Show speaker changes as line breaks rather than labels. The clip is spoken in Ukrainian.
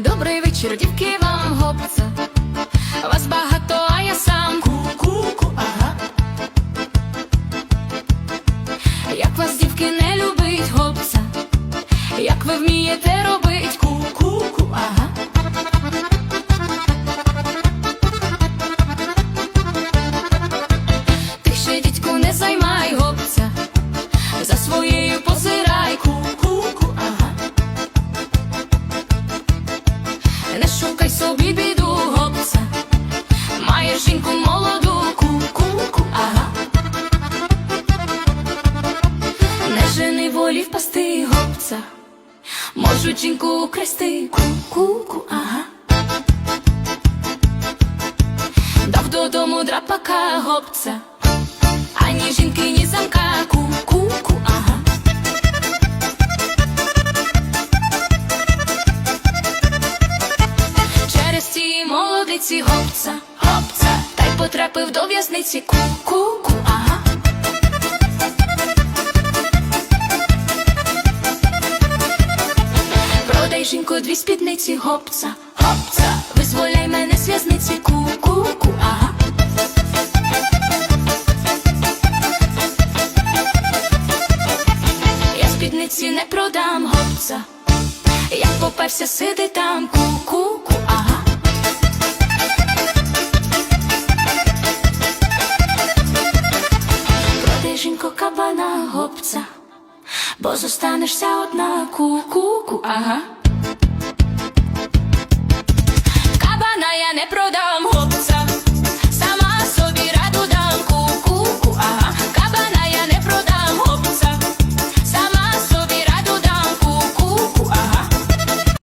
Добрий вечір, дівки вам гопца. Вас багато, а я сам
Ку-ку-ку, ага.
Як вас дівки не любить гопца, як ви вмієте робить
Ку-ку-ку, ага.
Ти ще дідьку не займай гопця, собі біду гопця, маєш жінку молоду
Ку-ку-ку, ага.
Не жени волі впасти гопця, можуть жінку украсти ку-ку-ку, ага. Дав додому драпака гопця, гопця, гопця, та й потрапив до в'язниці. Ку-ку-ку, ага. Продай жінку дві спідниці, гопца, гопца, визволяй мене з в'язниці, ку-ку-ку, ага. Я спідниці не продам, гопца, як поперся, сиди там, ку-ку-ку, гопца, бо зостанешся одна, ку-ку-ку, ага.